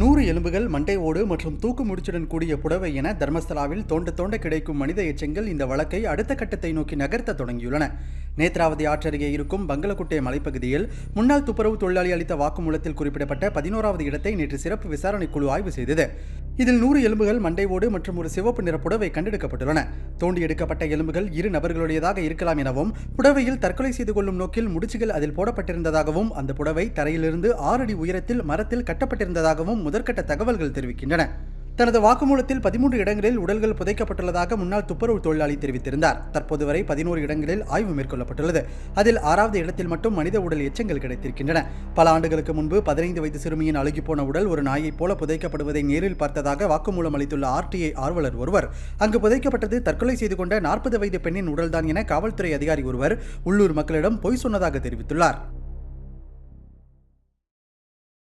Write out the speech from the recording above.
நூறு எலும்புகள் மண்டை ஓடு மற்றும் தூக்கு முடிச்சுடன் கூடிய புடவை என தர்மஸ்தலாவில் தோண்ட தோண்ட கிடைக்கும் மனித எச்சங்கள் இந்த வழக்கை அடுத்த கட்டத்தை நோக்கி நகர்த்த தொடங்கியுள்ளன. நேத்ராவதி ஆற்றருகே இருக்கும் பங்களக்குட்டை மலைப்பகுதியில் முன்னாள் துப்புரவு தொழிலாளி அளித்த வாக்குமூலத்தில் குறிப்பிடப்பட்ட பதினோராவது இடத்தை நேற்று சிறப்பு விசாரணை குழு ஆய்வு செய்தது. இதில் நூறு எலும்புகள் மண்டை ஓடு மற்றும் ஒரு சிவப்பு நிற புடவை கண்டெடுக்கப்பட்டுள்ளன. தோண்டி எடுக்கப்பட்ட எலும்புகள் இரு நபர்களுடையதாக இருக்கலாம் எனவும் புடவையில் தற்கொலை செய்து கொள்ளும் நோக்கில் முடிச்சுகள் அதில் போடப்பட்டிருந்ததாகவும் அந்த புடவை தரையிலிருந்து ஆறு அடி உயரத்தில் மரத்தில் கட்டப்பட்டிருந்ததாகவும் முதற்கட்ட தகவல்கள் தெரிவிக்கின்றன. தனது வாக்குமூலத்தில் பதிமூன்று இடங்களில் உடல்கள் புதைக்கப்பட்டுள்ளதாக முன்னாள் துப்புரவு தொழிலாளி தெரிவித்திருந்தார். தற்போது வரை பதினோரு இடங்களில் ஆய்வு மேற்கொள்ளப்பட்டுள்ளது. அதில் ஆறாவது இடத்தில் மட்டும் மனித உடல் எச்சங்கள் கிடைத்திருக்கின்றன. பல ஆண்டுகளுக்கு முன்பு பதினைந்து வயது சிறுமியின் அழுகிப்போன உடல் ஒரு நாயைப் போல புதைக்கப்படுவதை நேரில் பார்த்ததாக வாக்குமூலம் அளித்துள்ள ஆர்டிஐ ஆர்வலர் ஒருவர் அங்கு புதைக்கப்பட்டது தற்கொலை செய்து கொண்ட நாற்பது வயது பெண்ணின் உடல்தான் என காவல்துறை அதிகாரி ஒருவர் உள்ளூர் மக்களிடம் பொய் சொன்னதாக தெரிவித்துள்ளார்.